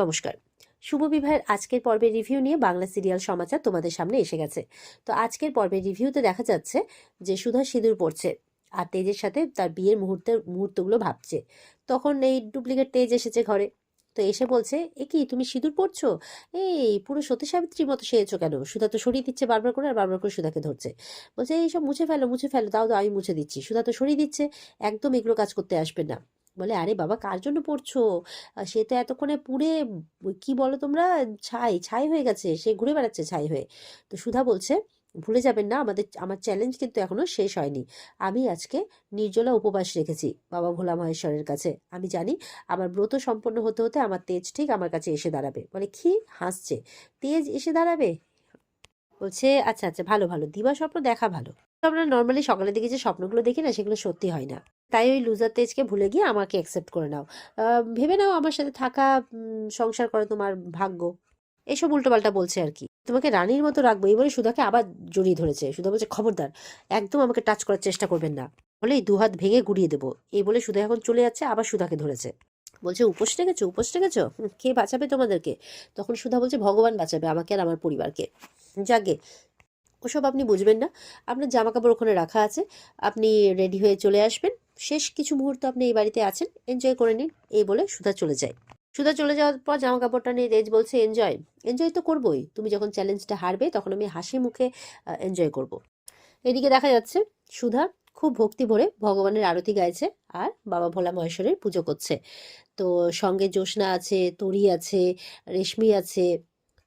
নমস্কার। শুভ বিবাহের আজকের পর্বের রিভিউ নিয়ে বাংলা সিরিয়াল সমাচার তোমাদের সামনে এসে গেছে। তো আজকের পর্বের রিভিউতে দেখা যাচ্ছে যে সুধা সিঁদুর পড়ছে আর তেজের সাথে তার বিয়ের মুহূর্তের মুহূর্তগুলো ভাবছে। তখন এই ডুপ্লিকেট তেজ এসেছে ঘরে। তো এসে বলছে, এ কি তুমি সিঁদুর পড়ছো এই পুরো সতী সাবিত্রীর মতো সেয়েছো কেন? সুধা তো সরিয়ে দিচ্ছে বারবার করে আর বারবার করে সুধাকে ধরছে। বলছে এইসব মুছে ফেলো মুছে ফেলো তাও তো আমি মুছে দিচ্ছি। সুধা তো সরিয়ে দিচ্ছে, একদম এগুলো কাজ করতে আসবে না। বলে, আরে বাবা, কার জন্য পড়ছো? সে তো এতক্ষণে পুড়ে কি বলো তোমরা? ছাই ছাই হয়ে গেছে, সে ঘুরে বেড়াচ্ছে ছাই হয়ে। তো সুধা বলছে, ভুলে যাবেন না, আমাদের, আমার চ্যালেঞ্জ কিন্তু এখনও শেষ হয়নি। আমি আজকে নির্জলা উপবাস রেখেছি, বাবা ভোলা মহেশ্বরের কাছে। আমি জানি, আমার ব্রত সম্পন্ন হতে হতে আমার তেজ ঠিক আমার কাছে এসে দাঁড়াবে। বলে, কি? হাসছে? তেজ এসে দাঁড়াবে? বলছে আচ্ছা আচ্ছা ভালো ভালো। দিবা স্বপ্ন দেখা ভালো। আমরা নর্মালি সকালের দিকে যে স্বপ্নগুলো দেখি না, সেগুলো সত্যি হয় না। তাই ওই লুজার তেজকে ভুলে গিয়ে আমাকে অ্যাকসেপ্ট করে নাও। ভেবে নাও আমার সাথে থাকা সংসার করা তোমার ভাগ্য। এসব উল্টোপাল্টা বলছে আর কি। তোমাকে রানীর মতো রাখব। এই বলে সুধাকে আবার জড়িয়ে ধরেছে। সুধা বলছে, খবরদার, একদম আমাকে টাচ করার চেষ্টা করবেন না। বলে এই দুহাত ভেঙে গুড়িয়ে দেবো। এই বলে সুধা এখন চলে যাচ্ছে, আবার সুধাকে ধরেছে। বলছে, উপোস রেখেছো? উপোস রেখেছো? কে বাঁচাবে তোমাদেরকে? তখন সুধা বলছে, ভগবান বাঁচাবে আমাকে আর আমার পরিবারকে। যাকে, ওসব আপনি বুঝবেন না। আপনার জামা কাপড় ওখানে রাখা আছে। আপনি রেডি হয়ে চলে আসবেন। শেষ কিছু মুহূর্ত আপনি এই বাড়িতে আছেন এনজয় করে নিন, এই বলে সুধা চলে যায়। সুধা চলে যাওয়ার পর জামা কাপড়টা নিয়ে রেজ বলছে এনজয় এনজয় তো করবোই। তুমি যখন চ্যালেঞ্জটা হারবে, তখন আমি হাসি মুখে এনজয় করব। এদিকে দেখা যাচ্ছে, সুধা খুব ভক্তি ভরে ভগবানের আরতি গাইছে আর বাবা ভোলা মহেশ্বরের পুজো করছে। তো সঙ্গে জ্যোৎস্না আছে, তরি আছে, রেশমি আছে,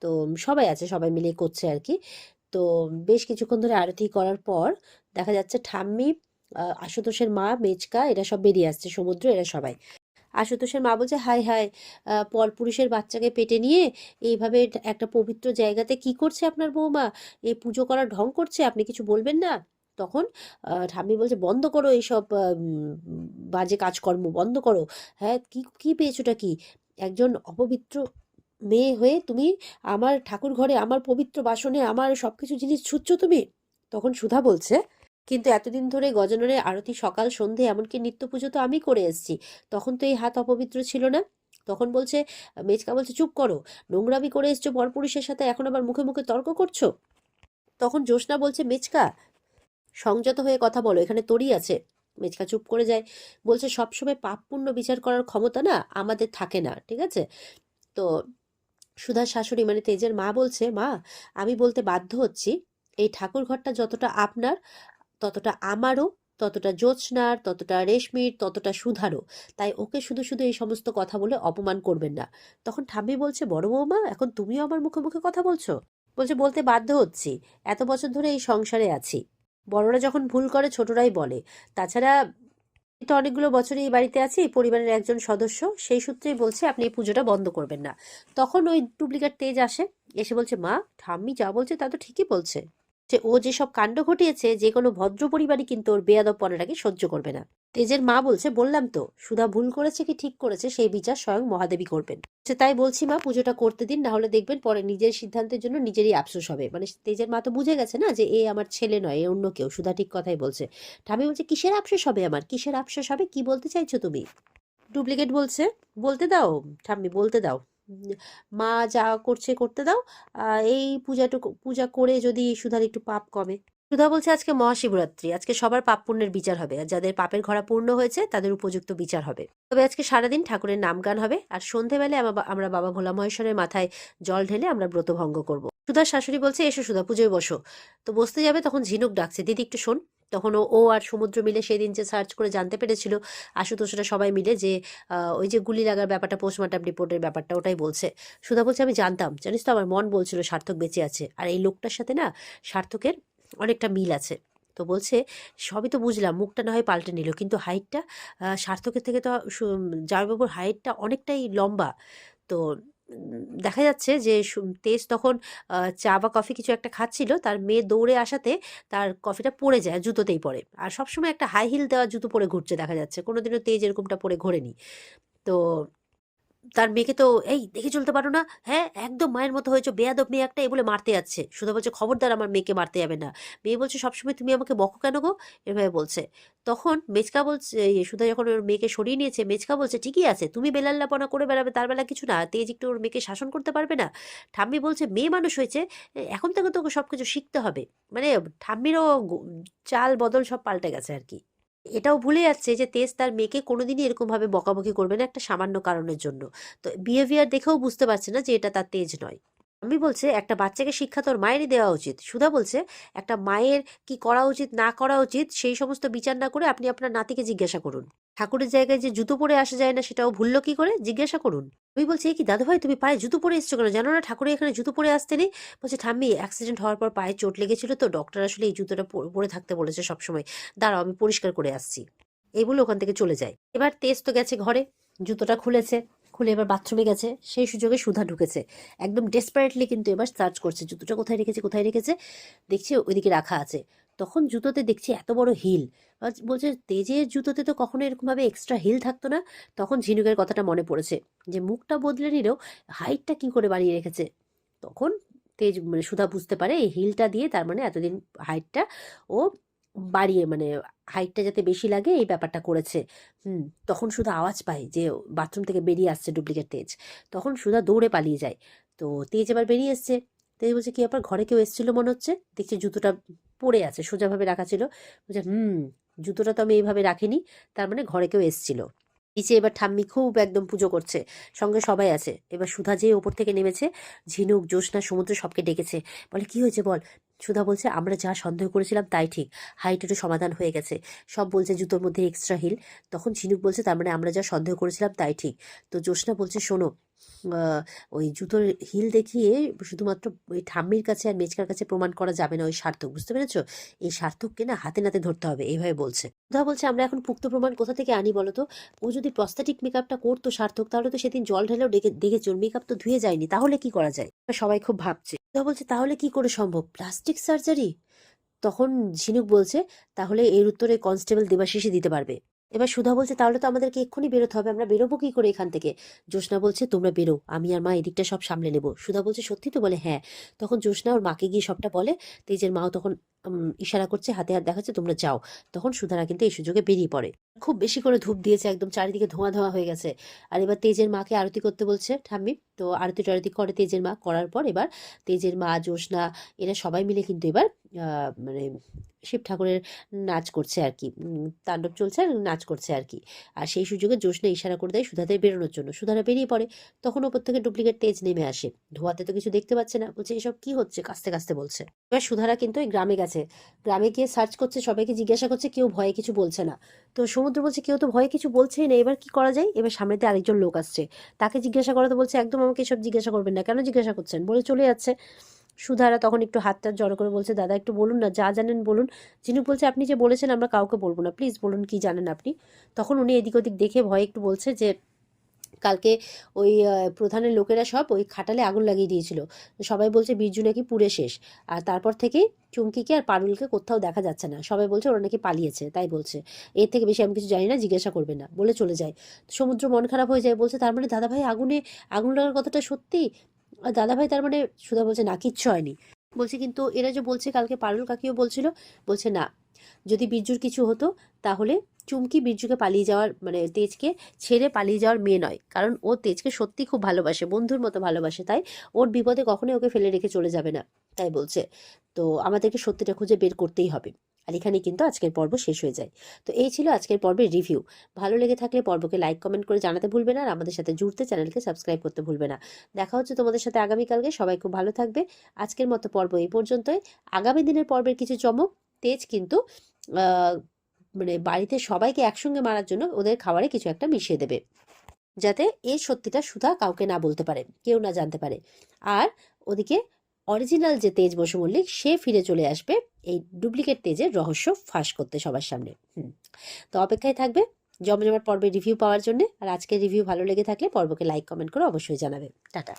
তো সবাই আছে, সবাই মিলে করছে আর কি। তো বেশ কিছুক্ষণ ধরে আরতি করার পর দেখা যাচ্ছে ঠাম্মি আশুতোষের মা মেচকা এরা সব বেরিয়ে আসছে সমুদ্র এরা সবাই। আশুতোষের মা বলছে হাই হাই আহ, পরপুরুষের বাচ্চাকে পেটে নিয়ে এইভাবে একটা পবিত্র জায়গাতে কি করছে আপনার বৌমা? এই পুজো করার ঢং করছে আপনি কিছু বলবেন না? তখন ঠাম্মি বলছে বন্ধ করো এইসব বাজে কাজকর্ম বন্ধ করো। হ্যাঁ কি কি পেয়েছোটা কি? একজন অপবিত্র মেয়ে হয়ে তুমি আমার ঠাকুর ঘরে আমার পবিত্র বাসনে আমার সব কিছু জিনিস ছুঁচ্ছ তুমি? তখন সুধা বলছে কিন্তু এতদিন ধরে গজাননের আরতি সকাল, সন্ধে এমনকি নিত্য পুজো তো আমি করে এসেছি। তখন তো এই হাত অপবিত্র ছিল না। তখন বলছে, মেজকা বলছে, চুপ করো। নোংরামি করে এসছো পরপুরুষের সাথে এখন আবার মুখে মুখে তর্ক করছ? তখন জ্যোৎস্না বলছে, মেজকা, সংযত হয়ে কথা বলো, এখানে তরি আছে। মেজকা চুপ করে যায়। বলছে সবসময় পাপ পুণ্য বিচার করার ক্ষমতা না, আমাদের থাকে না, ঠিক আছে? তো সুধার শাশুড়ি মানে তেজের মা বলছে, মা, আমি বলতে বাধ্য হচ্ছি, এই ঠাকুর ঘরটা যতটা আপনার ততটা আমারও, ততটা জ্যোৎস্নার, ততটা রেশমির, ততটা সুধারও। তাই ওকে শুধু শুধু এই সমস্ত কথা বলে অপমান করবেন না। তখন ঠাম্মি বলছে, বড় বৌমা, এখন তুমিও আমার মুখে মুখে কথা বলছো? বলছে, বলতে বাধ্য হচ্ছি। এত বছর ধরে এই সংসারে আছি। বড়রা যখন ভুল করে ছোটরাই বলে। তাছাড়া তো অনেকগুলো বছরই এই বাড়িতে আছি পরিবারের একজন সদস্য। সেই সূত্রেই বলছে, আপনি এই পুজোটা বন্ধ করবেন না। তখন ওই ডুপ্লিকেট তেজ আসে, এসে বলছে, মা, ঠাম্মি যা বলছে তা তো ঠিকই বলছে। যে ও যেসব কাণ্ড ঘটিয়েছে, যে কোনো ভদ্র পরিবারই কিন্তু ওর বেয়াদব বেয়াদবপনাটাকে সহ্য করবে না। তেজের মা বলছে, বললাম তো, সুধা ভুল করেছে কি ঠিক করেছে, সেই বিচার স্বয়ং মহাদেবী করবেন। সে তাই বলছি, মা, পুজোটা করতে দিন না হলে দেখবেন পরে নিজের সিদ্ধান্তের জন্য নিজেরই আফসোস হবে। মানে তেজের মা তো বুঝে গেছে না যে, এ আমার ছেলে নয়, এ অন্য কেউ। সুধা ঠিক কথাই বলছে। ঠামি বলছে, কিসের আফসোস হবে আমার? কিসের আফসোস হবে? কি বলতে চাইছো তুমি? ডুপ্লিকেট বলছে, বলতে দাও, ঠাম্মি, বলতে দাও। মা যা করছে করতে দাও। এই পূজাটুকু, পূজা করে যদি সুধার একটু পাপ কমে। সুধা বলছে, আজকে মহাশিবরাত্রি। আজকে সবার পাপ পুণ্যের বিচার হবে। আর যাদের পাপের ঘরা পূর্ণ হয়েছে, তাদের উপযুক্ত বিচার হবে। তবে আজকে সারাদিন ঠাকুরের নাম গান হবে। আর সন্ধেবেলায় আমরা বাবা ভোলা মহেশ্বরের মাথায় জল ঢেলে আমরা ব্রত ভঙ্গ করব। সুধার শাশুড়ি বলছে, এসো সুধা, পুজোয় বসো। তো বসতে যাবে, তখন ঝিনুক ডাকছে, দিদি, একটু শোন। তখন ও আর সমুদ্র মিলে সেদিন যে সার্চ করে জানতে পেরেছিল আশুতোষরা সবাই মিলে যে ওই যে গুলি লাগার ব্যাপারটা পোস্টমর্টম রিপোর্টের ব্যাপারটা, ওটাই বলছে। সুধা বলছে, আমি জানতাম। জানিস তো, আমার মন বলছিল সার্থক বেঁচে আছে। আর এই লোকটার সাথে না, সার্থকের অনেকটা মিল আছে। তো বলছে, সবই তো বুঝলাম, মুখটা না হয় পাল্টে নিল, কিন্তু হাইটটা সার্থকের থেকে তো জামাইবাবুর হাইটটা অনেকটাই লম্বা। তো দেখা যাচ্ছে যে তেজ তখন চা বা কফি কিছু একটা খাচ্ছিল, তার মেয়ে দৌড়ে আসাতে তার কফিটা পড়ে যায়, জুতোতেই পড়ে। আর সবসময় একটা হাই হিল দেওয়া জুতো পরে ঘুরছে দেখা যাচ্ছে, কোনোদিনও তেজ এরকমটা পরে ঘোরেনি। তো তার মেয়েকে তো, এই, দেখে চলতে পারো না। হ্যাঁ একদম মায়ের মতো হয়েছে, বেয়াদব মেয়ে একটা, এ বলে মারতে যাচ্ছে। সুধা বলছে, খবরদার আমার মেয়েকে মারতে যাবে না। মেয়ে বলছে, সবসময় তুমি আমাকে বকো কেন গো? এভাবে বলছে। তখন মেচকা বলছে সুধা যখন ওর মেয়েকে সরিয়ে নিয়েছে, মেচকা বলছে, ঠিকই আছে, তুমি বেলাল্লাপনা করে বেড়াবে, তার বেলা কিছু না, তেজ একটু ওর মেয়েকে শাসন করতে পারবে না? ঠাম্মি বলছে, মেয়ে মানুষ হয়েছে এখন থেকে তোকে সব কিছু শিখতে হবে। মানে ঠাম্মিরও চাল বদল সব পাল্টে গেছে আর কি। এটাও ভুলে যাচ্ছে যে তেজ তার মেয়েকে কোনোদিনই এরকমভাবে বকাবকি করবে না একটা সামান্য কারণের জন্য। তো বিহেভিয়ার দেখেও বুঝতে পারছে না যে এটা তার তেজ নয়। আমি বলছে, একটা বাচ্চাকে শিক্ষা তোর মায়েরই দেওয়া উচিত। সুধা বলছে, একটা মায়ের কি করা উচিত, না করা উচিত, সেই সমস্ত বিচার না করে আপনি আপনার নাতিকে জিজ্ঞাসা করুন। ঠাকুরের জায়গায় যে জুতো পরে আসা যায় না, সেটাও ভুললো কি করে? জিজ্ঞাসা করুন। আমি বলছি, "এ কি দাদু ভাই তুমি পায়ে জুতো পরে এসছো কেন? জানো না, ঠাকুরের এখানে জুতো পরে আসতে নেই? বলছে, ঠাম্মি অ্যাক্সিডেন্ট হওয়ার পর পায়ে চোট লেগেছিল তো ডক্টর আসলে এই জুতোটা পরে থাকতে বলেছে সবসময়। দাঁড়াও, আমি পরিষ্কার করে আসছি। এই বলে ওখান থেকে চলে যায়। এবার তেজ তো গেছে ঘরে, জুতোটা খুলেছে, খুলে এবার বাথরুমে গেছে, সেই সুযোগে সুধা ঢুকেছে। একদম ডেসপারেটলি কিন্তু এবার সার্চ করছে, জুতোটা কোথায় রেখেছে কোথায় রেখেছে? দেখছি ওইদিকে রাখা আছে। তখন জুতোতে দেখছি এত বড় হিল। বলছে, তেজের জুতোতে তো কখনো এরকমভাবে এক্সট্রা হিল থাকতো না। তখন ঝিনুকের কথাটা মনে পড়েছে যে, মুখটা বদলে নিলেও হাইটটা কি করে বাড়িয়ে রেখেছে? তখন তেজ মানে সুধা বুঝতে পারে এই হিলটা দিয়ে তার মানে এতদিন হাইটটা ও বাড়িয়ে মানে হাইটটা যাতে বেশি লাগে এই ব্যাপারটা করেছে। হুম, তখন সুধা আওয়াজ পায় যে, বাথরুম থেকে বেরিয়ে আসছে ডুপ্লিকেট তেজ। তখন সুধা দৌড়ে পালিয়ে যায়। তো তেজ এবার বেরিয়ে এসছে। তেজ বলছে, কি ব্যাপার? ঘরে কেউ এসেছিল মনে হচ্ছে? দেখছি জুতোটা পড়ে আছে, সোজাভাবে রাখা ছিল। বলছে, হুম, জুতোটা তো আমি এইভাবে রাখিনি। তার মানে ঘরে কেউ এসেছিল। নিচে এবার ঠাম্মি খুব একদম পুজো করছে, সঙ্গে সবাই আছে। এবার সুধা যে ওপর থেকে নেমেছে, ঝিনুক, জ্যোৎস্না, সমুদ্র সবকে ডেকেছে। বলে, কি হয়েছে বল? সুধা বলছে, আমরা যা সন্দেহ করেছিলাম তাই ঠিক। হাইটেরও সমাধান হয়ে গেছে। সব বলছে জুতোর মধ্যে এক্সট্রা হিল। তখন ঝিনুক বলছে, তার মানে আমরা যা সন্দেহ করেছিলাম তাই ঠিক। তো জ্যোৎস্না বলছে, শোনো ওই জুতোর হিল দেখিয়ে শুধুমাত্র ওই ঠাম্মির কাছে আর মেচকার কাছে প্রমাণ করা যাবে না ওই সার্থক, বুঝতে পেরেছ? এই সার্থককে না হাতে নাতে ধরতে হবে, এইভাবে বলছে। সুধা বলছে, আমরা এখন পুক্ত প্রমাণ কোথা থেকে আনি বলো তো? ও যদি প্রস্তাটিক মেকআপটা করতো সার্থক, তাহলে তো সেদিন জল ঢেলেও ডেকে, দেখেছি মেকআপ তো ধুয়ে যায়নি, তাহলে কি করা যায়? সবাই খুব ভাবছে। সুধা বলছে, তাহলে কি করে সম্ভব? প্লাস্টিক সার্জারি তখন ঝিনুক বলছে, তাহলে এর উত্তরে কনস্টেবল দেবাশিসই দিতে পারবে। এবার সুধা বলছে, তাহলে তো আমাদেরকে এক্ষুনি বেরোতে হবে, আমরা বেরোবো কি করে এখান থেকে? জ্যোৎস্না বলছে, তোমরা বেরো, আমি আর মা এদিকটা সব সামলে নেব। সুধা বলছে, সত্যি? তো বলে হ্যাঁ। তখন জ্যোৎস্না ওর মাকে গিয়ে সবটা বলে, তেজের মাও তখন ইশারা করছে, হাতে হাত দেখাচ্ছে, তোমরা যাও। তখন সুধারা কিন্তু এই সুযোগে বেরিয়ে পড়ে। খুব বেশি করে ধূপ দিয়েছে, একদম চারিদিকে ধোঁয়া ধোঁয়া হয়ে গেছে। আর এবার তেজের মাকে আরতি করতে বলছে, ঠাম্মি, তো আরতি টারতি করে তেজের মা, করার পর এবার তেজের মা, জ্যোৎস্না, এরা সবাই মিলে কিন্তু এবার মানে শিব ঠাকুরের নাচ করছে আর কি তাণ্ডব চলছে আর নাচ করছে আর কি আর সেই সুযোগে জ্যোৎস্না ইশারা করে দেয় সুধাদের বেরোনোর জন্য। সুধারা বেরিয়ে পড়ে। তখন ওপর থেকে ডুপ্লিকেট তেজ নেমে আসে। ধোয়াতে তো কিছু দেখতে পাচ্ছে না। বলছে, এসব কি হচ্ছে? কাস্তে কাস্তে বলছে। এবার সুধারা কিন্তু ওই গ্রামে গেছে। গ্রামে গিয়ে সার্চ করছে, সবাইকে জিজ্ঞাসা করছে, কেউ ভয়ে কিছু বলছে না। তো সমুদ্র বলছে, কেউ তো ভয়ে কিছু বলছেই না, এবার কি করা যায়? এবার সামনেতে আরেকজন লোক আসছে। তাকে জিজ্ঞাসা করা তো বলছে, একদম আমাকে সব জিজ্ঞাসা করবেন না, কেন জিজ্ঞাসা করছেন? বলে চলে যাচ্ছে। সুধারা তখন একটু হাতটা জড়ো করে বলছে, দাদা, একটু বলুন না, যা জানেন বলুন। যিনি বলছে, আপনি যে বলেছেন, আমরা কাউকে বলব না, প্লিজ বলুন কি জানেন আপনি? তখন উনি এদিক ওদিক দেখে ভয়ে একটু বলছে যে কালকে ওই প্রধানের লোকেরা সব ওই খাটালে আগুন লাগিয়ে দিয়েছিল। সবাই বলছে বীরজু নাকি পুড়ে শেষ। আর তারপর থেকে চুমকিকে আর পারুলকে কোথাও দেখা যাচ্ছে না। সবাই বলছে, ওরা নাকি পালিয়েছে। তাই বলছে। এর থেকে বেশি আমি কিছু জানি না, জিজ্ঞাসা করবে না, বলে চলে যায়। সমুদ্র মন খারাপ হয়ে যায়, বলছে, তার মানে দাদাভাই আগুনে, আগুন লাগার কথাটা সত্যি? আর দাদাভাই তার মানে সুধা বলছে, না, কিচ্ছু হয়নি। বলছে, কিন্তু এরা যে বলছে, কালকে পারুল কাকিও বলছিল। বলছে, না, যদি বীরজুর কিছু হতো, তাহলে চুমকি বীরজুকে পালিয়ে যাওয়ার মানে তেজকে ছেড়ে পালিয়ে যাওয়ার মেয়ে নয়। কারণ ও তেজকে সত্যি খুব ভালোবাসে, বন্ধুর মতো ভালোবাসে। তাই ওর বিপদে কখনোই ওকে ফেলে রেখে চলে যাবে না। তাই বলছে, তো আমাদেরকে সত্যিটা খুঁজে বের করতেই হবে। আর এখানে কিন্তু আজকের পর্ব শেষ হয়ে যায়। তো এই ছিল আজকের পর্বের রিভিউ ভালো লেগে থাকলে পর্বকে লাইক কমেন্ট করে জানাতে ভুলবে না আর আমাদের সাথে জুড়তে চ্যানেলকে সাবস্ক্রাইব করতে ভুলবে না। দেখা হচ্ছে তোমাদের সাথে আগামীকালকে। সবাই খুব ভালো থাকবে। আজকের মতো পর্ব এই পর্যন্তই। আগামী দিনের পর্বের কিছু চমক, তেজ কিন্তু মানে বাড়িতে সবাইকে একসঙ্গে মারার জন্য ওদের খাবারে কিছু একটা মিশিয়ে দেবে। যাতে এই সত্যিটা সুধা কাউকে না বলতে পারে, কেউ না জানতে পারে। আর ওদিকে অরিজিনাল যে তেজ বসু মল্লিক, সে ফিরে চলে আসবে এই ডুপ্লিকেট তেজের রহস্য ফাঁস করতে সবার সামনে। হুম। তো অপেক্ষায় থাকবে জমজমাট পর্বের রিভিউ পাওয়ার জন্য। আর আজকের রিভিউ ভালো লেগে থাকলে পর্বকে লাইক কমেন্ট করে অবশ্যই জানাবে। টাটা।